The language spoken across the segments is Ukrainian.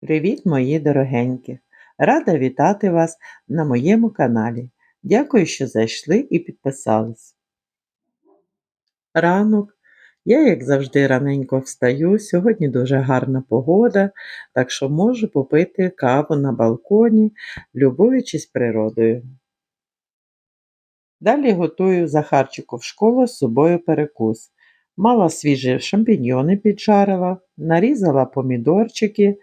Привіт, мої дорогенькі! Рада вітати вас на моєму каналі. Дякую, що зайшли і підписались. Ранок. Я, як завжди, раненько встаю. Сьогодні дуже гарна погода, так що можу попити каву на балконі, любуючись природою. Далі готую Захарчику в школу з собою перекус. Мала свіжі шампіньйони піджарила, нарізала помідорчики.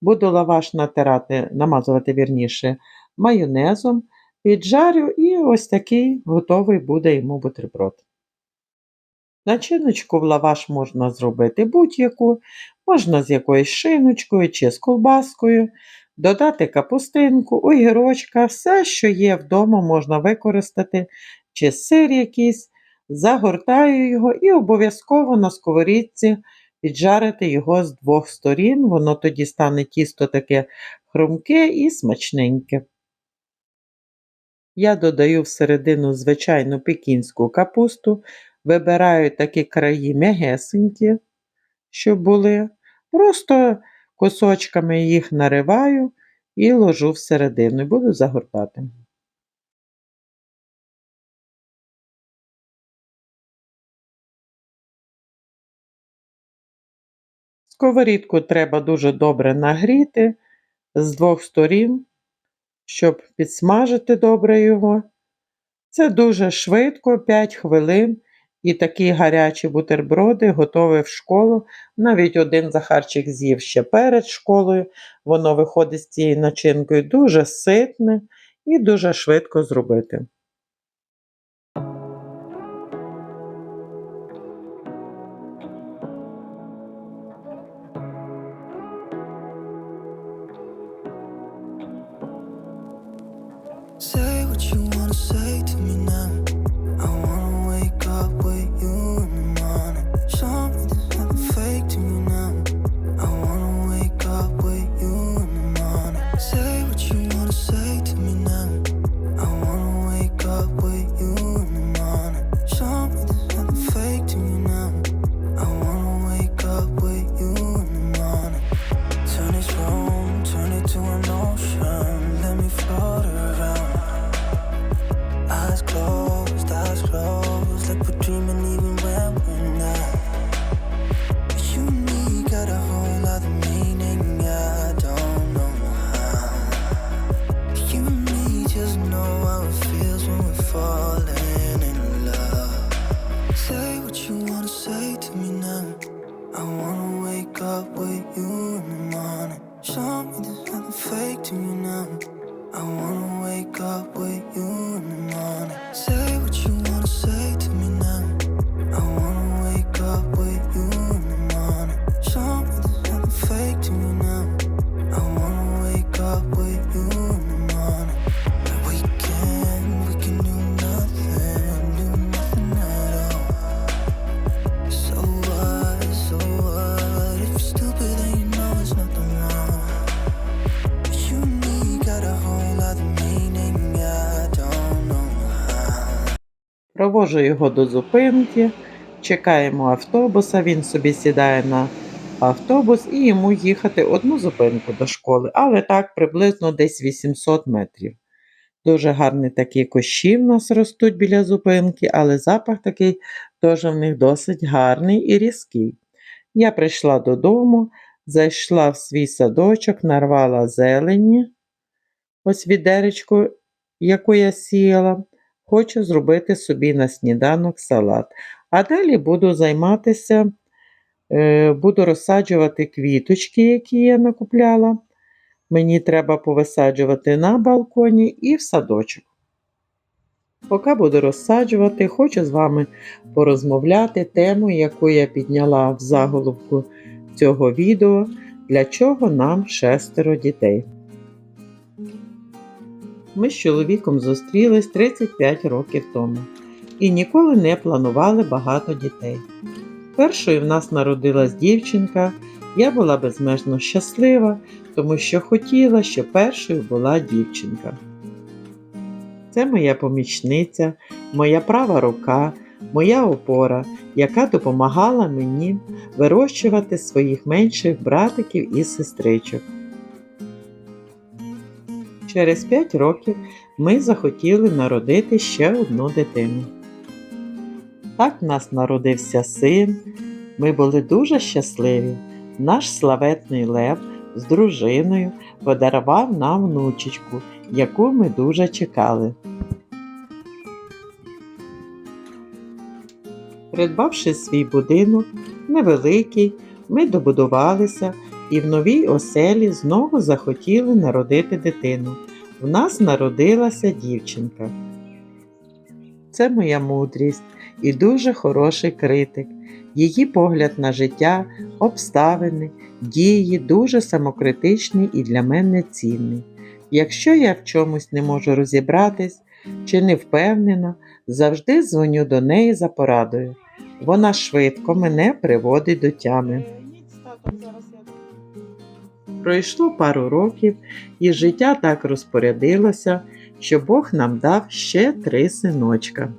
Буду лаваш натирати, намазувати вірніше, майонезом, піджарю і ось такий готовий буде йому бутерброд. Начиночку в лаваш можна зробити будь-яку, можна з якоюсь шиночкою чи з колбаскою, додати капустинку, огірочка, все, що є вдома, можна використати, чи сир якийсь, загортаю його і обов'язково на сковорідці піджарити його з двох сторін, воно тоді стане тісто таке хрумке і смачненьке. Я додаю всередину звичайну пекінську капусту, вибираю такі краї м'ягесенькі, щоб були. Просто кусочками їх нариваю і ложу всередину і буду загортати. Сковорідку треба дуже добре нагріти з двох сторін, щоб підсмажити добре його. Це дуже швидко, 5 хвилин, і такі гарячі бутерброди готові в школу. Навіть один Захарчик з'їв ще перед школою. Воно виходить з цією начинкою дуже ситне і дуже швидко зробити. What you wanna say to me now. Провожу його до зупинки, чекаємо автобуса, він собі сідає на автобус і йому їхати одну зупинку до школи, але так приблизно десь 800 метрів. Дуже гарні такі кущі в нас ростуть біля зупинки, але запах такий теж в них досить гарний і різкий. Я прийшла додому, зайшла в свій садочок, нарвала зелені, ось відеречку, яку я сіяла. Хочу зробити собі на сніданок салат. А далі буду займатися, е, буду розсаджувати квіточки, які я накупляла. Мені треба повисаджувати на балконі і в садочок. Поки буду розсаджувати, хочу з вами порозмовляти тему, яку я підняла в заголовку цього відео, для чого нам шестеро дітей. Ми з чоловіком зустрілись 35 років тому і ніколи не планували багато дітей. Першою в нас народилась дівчинка, я була безмежно щаслива, тому що хотіла, щоб першою була дівчинка. Це моя помічниця, моя права рука, моя опора, яка допомагала мені вирощувати своїх менших братиків і сестричок. Через 5 років ми захотіли народити ще одну дитину. Так в нас народився син. Ми були дуже щасливі. Наш славетний Лев з дружиною подарував нам внучечку, яку ми дуже чекали. Придбавши свій будинок, невеликий, ми добудувалися і в новій оселі знову захотіли народити дитину. В нас народилася дівчинка. Це моя мудрість і дуже хороший критик. Її погляд на життя, обставини, дії дуже самокритичні і для мене цінні. Якщо я в чомусь не можу розібратись чи не впевнена, завжди дзвоню до неї за порадою. Вона швидко мене приводить до тями. Пройшло пару років, і життя так розпорядилося, що Бог нам дав ще три синочка.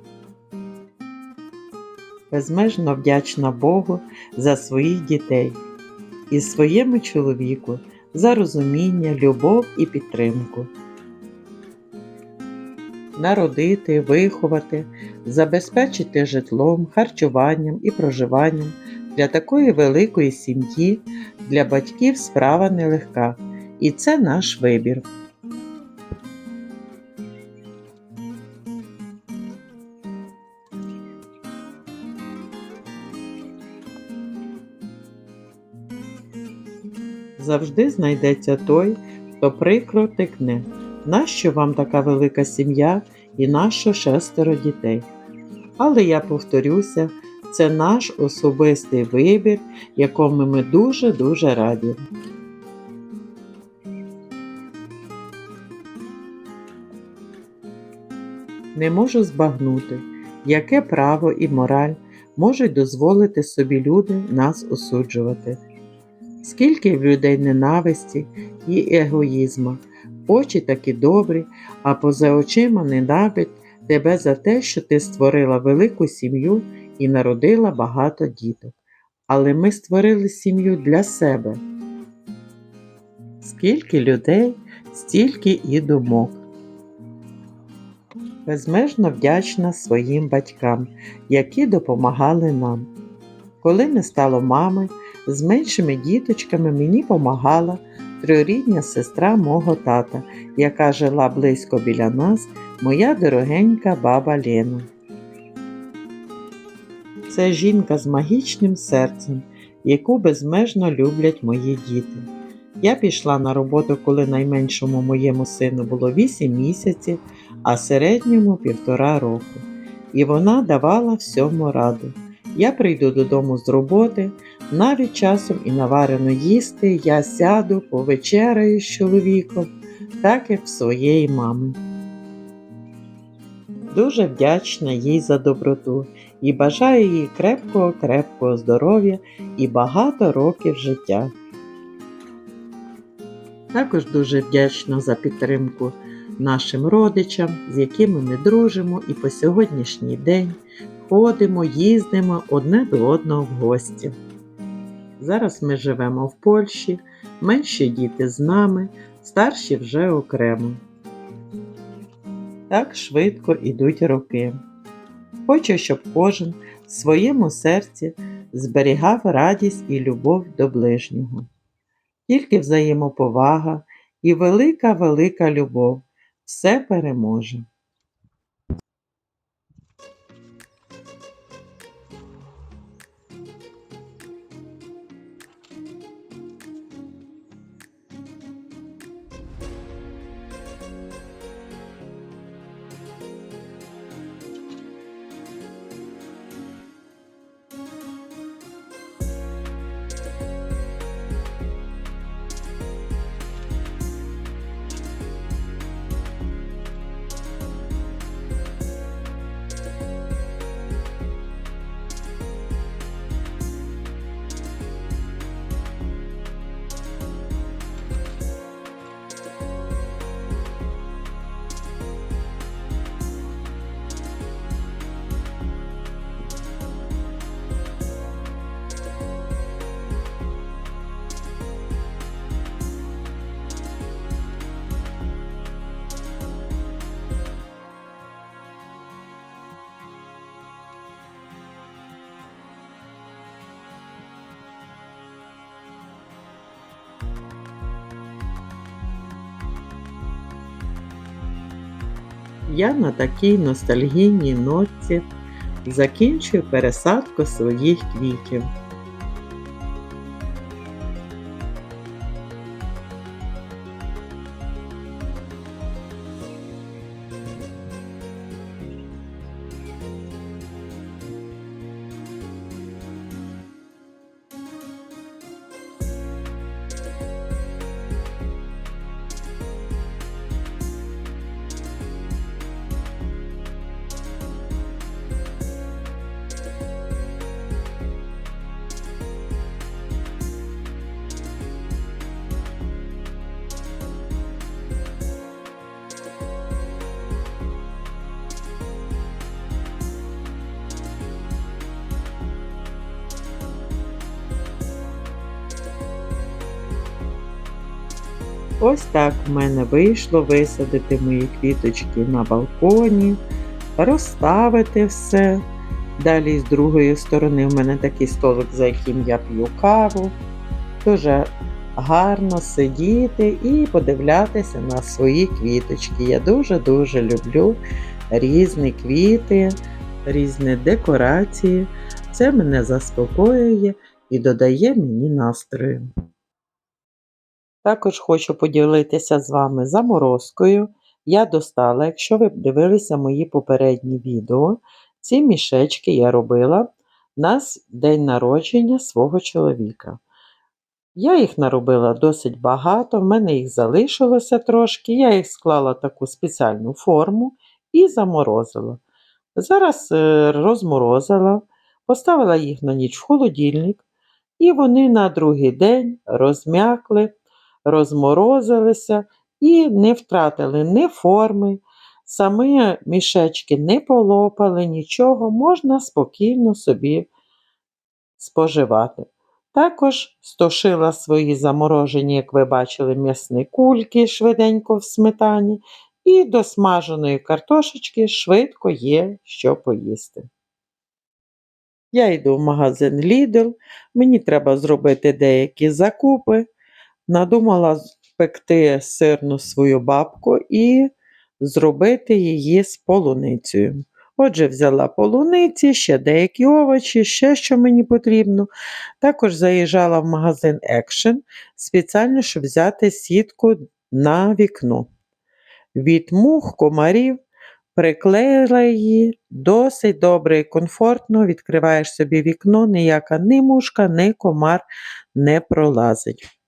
Безмежно вдячна Богу за своїх дітей і своєму чоловіку за розуміння, любов і підтримку. Народити, виховати, забезпечити житлом, харчуванням і проживанням для такої великої сім'ї для батьків справа нелегка, і це наш вибір. Завжди знайдеться той, хто прикро тикне. Нащо вам така велика сім'я і нащо шестеро дітей? Але я повторюся, це наш особистий вибір, якому ми дуже-дуже раді. Не можу збагнути, яке право і мораль можуть дозволити собі люди нас осуджувати. Скільки в людей ненависті і егоїзму, очі такі добрі, а поза очима ненавидь тебе за те, що ти створила велику сім'ю і народила багато діток. Але ми створили сім'ю для себе. Скільки людей, стільки і думок. Безмежно вдячна своїм батькам, які допомагали нам. Коли не стало мами, з меншими діточками мені помагала трирідня сестра мого тата, яка жила близько біля нас, моя дорогенька баба Лена. Це жінка з магічним серцем, яку безмежно люблять мої діти. Я пішла на роботу, коли найменшому моєму сину було 8 місяців, а середньому півтора року. І вона давала всьому раду. Я прийду додому з роботи, навіть часом і наварено їсти, я сяду, повечеряю з чоловіком, так як в своєї мами. Дуже вдячна їй за доброту і бажаю їй крепкого, крепкого здоров'я і багато років життя. Також дуже вдячна за підтримку нашим родичам, з якими ми дружимо і по сьогоднішній день ходимо, їздимо одне до одного в гості. Зараз ми живемо в Польщі, менші діти з нами, старші вже окремо. Так швидко ідуть роки. Хочу, щоб кожен в своєму серці зберігав радість і любов до ближнього. Тільки взаємоповага і велика велика любов все переможе. Я на такій ностальгійній нотці закінчую пересадку своїх квітів. Ось так в мене вийшло висадити мої квіточки на балконі, розставити все. Далі з другої сторони в мене такий столик, за яким я п'ю каву. Дуже гарно сидіти і подивлятися на свої квіточки. Я дуже-дуже люблю різні квіти, різні декорації. Це мене заспокоює і додає мені настрою. Також хочу поділитися з вами заморозкою. Я достала, якщо ви дивилися мої попередні відео, ці мішечки я робила на день народження свого чоловіка. Я їх наробила досить багато, в мене їх залишилося трошки, я їх склала таку спеціальну форму і заморозила. Зараз е, розморозила, поставила їх на ніч в холодильник, і вони на другий день розм'якли, розморозилися і не втратили ні форми, самі мішечки не полопали, нічого, можна спокійно собі споживати. Також стошила свої заморожені, як ви бачили, м'ясні кульки швиденько в сметані, і до смаженої картошечки швидко є що поїсти. Я йду в магазин Lidl, мені треба зробити деякі закупи. Надумала пекти сирну свою бабку і зробити її з полуницею. Отже, взяла полуниці, ще деякі овочі, ще що мені потрібно. Також заїжджала в магазин Action спеціально, щоб взяти сітку на вікно. Від мух, комарів приклеїла її досить добре і комфортно. Відкриваєш собі вікно, ніяка ні мушка, ні комар не пролазить.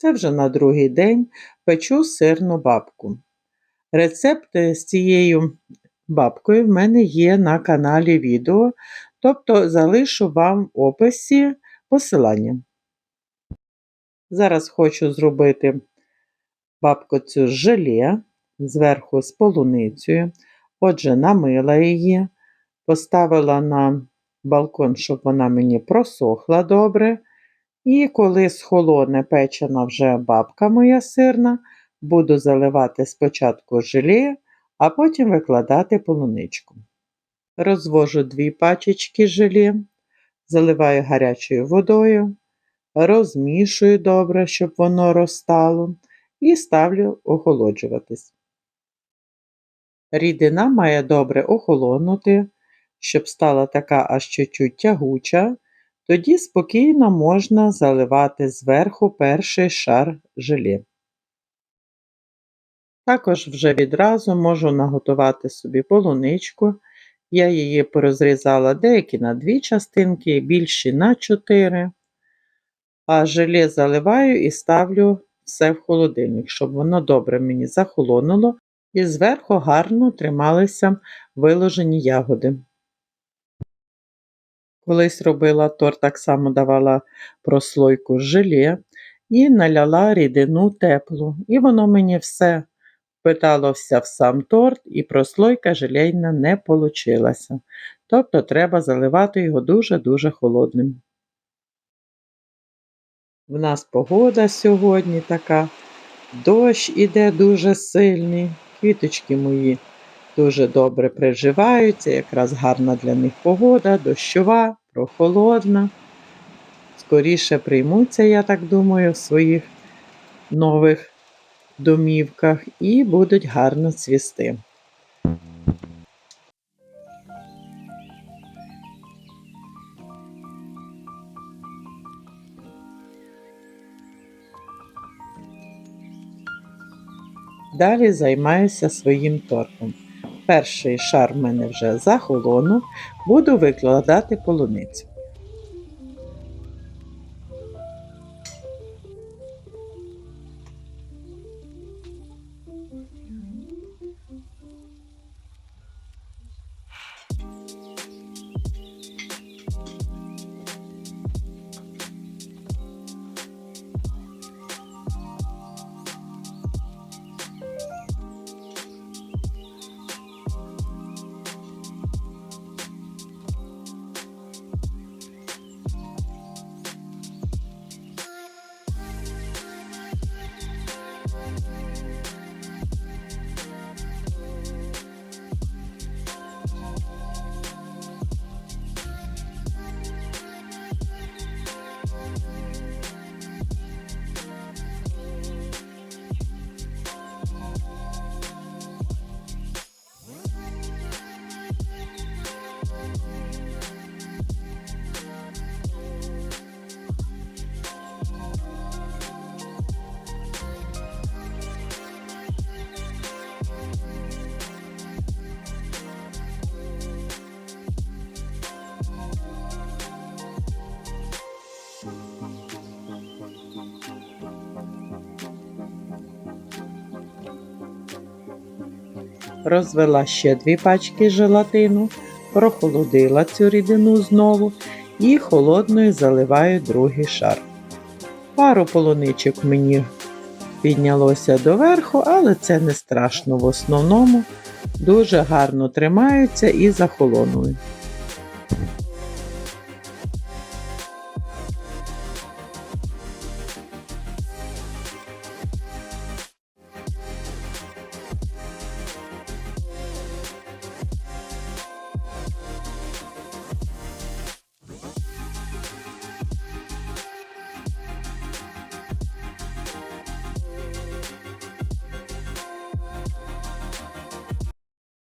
Це вже на другий день печу сирну бабку. Рецепт е, з цією бабкою в мене є на каналі відео, тобто залишу вам в описі посилання. Зараз хочу зробити бабку цю желе, зверху з полуницею. Отже, намила її, поставила на балкон, щоб вона мені просохла добре. І коли схолоне печена вже бабка моя сирна, буду заливати спочатку желе, а потім викладати полуничку. Розвожу дві пачечки желе, заливаю гарячою водою, розмішую добре, щоб воно розтало, і ставлю охолоджуватись. Рідина має добре охолонути, щоб стала така аж чуть-чуть тягуча. Тоді спокійно можна заливати зверху перший шар желе. Також вже відразу можу наготувати собі полуничку. Я її порозрізала деякі на дві частинки, більші на чотири. А желе заливаю і ставлю все в холодильник, щоб воно добре мені захолонуло і зверху гарно трималися виложені ягоди. Колись робила торт, так само давала прослойку желе і наляла рідину теплу. І воно мені все впиталося в сам торт, і прослойка желейна не получилася. Тобто треба заливати його дуже-дуже холодним. В нас погода сьогодні така, дощ іде дуже сильний, квіточки мої дуже добре приживаються, якраз гарна для них погода, дощова, прохолодна. скоріше приймуться, я так думаю, в своїх нових домівках і будуть гарно цвісти. Далі займаюся своїм тортом. Перший шар в мене вже захолонув, буду викладати полуницю. Розвела ще дві пачки желатину, прохолодила цю рідину знову і холодною заливаю другий шар. Пару полуничок мені піднялося доверху, але це не страшно. В основному дуже гарно тримаються і захолонули.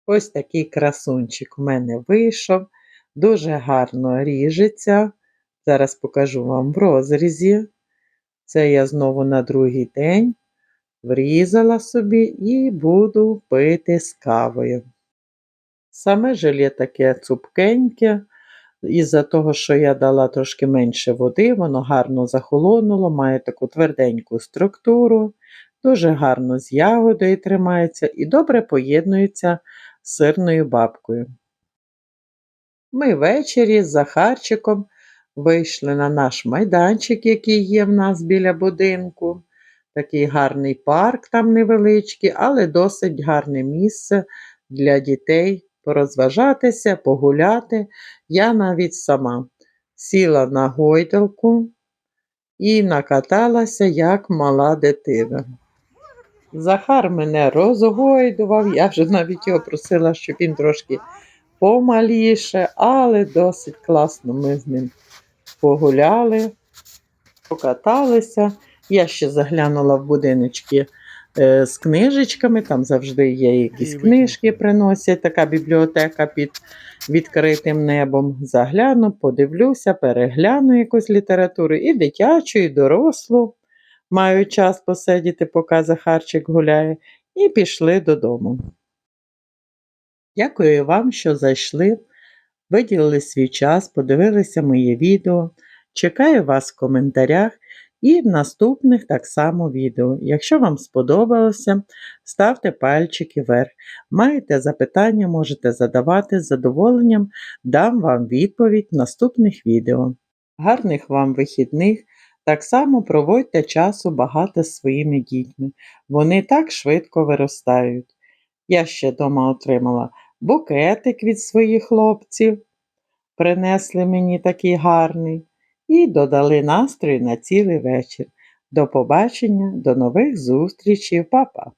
Ось такий красунчик у мене вийшов. Дуже гарно ріжеться. Зараз покажу вам в розрізі. Це я знову на другий день врізала собі і буду пити з кавою. Саме желе таке цупкеньке. Із-за того, що я дала трошки менше води, воно гарно захолонуло, має таку тверденьку структуру, дуже гарно з ягодою тримається і добре поєднується сирною бабкою. Ми ввечері з Захарчиком вийшли на наш майданчик, який є в нас біля будинку. Такий гарний парк там невеличкий, але досить гарне місце для дітей порозважатися, погуляти. Я навіть сама сіла на гойдалку і накаталася, як мала дитина. Захар мене розгойдував, я вже навіть його просила, щоб він трошки помаліше, але досить класно ми з ним погуляли, покаталися. Я ще заглянула в будиночки е, з книжечками, там завжди є якісь книжки приносять, така бібліотека під відкритим небом. Загляну, подивлюся, перегляну якусь літературу і дитячу, і дорослу. Маю час посидіти, поки Захарчик гуляє, і пішли додому. Дякую вам, що зайшли, виділили свій час, подивилися моє відео. Чекаю вас в коментарях і в наступних так само відео. Якщо вам сподобалося, ставте пальчики вверх. Маєте запитання, можете задавати з задоволенням, дам вам відповідь в наступних відео. Гарних вам вихідних! Так само проводьте часу багато своїми дітьми. Вони так швидко виростають. Я ще дома отримала букетик від своїх хлопців, принесли мені такий гарний, і додали настрою на цілий вечір. До побачення, до нових зустрічей, папа!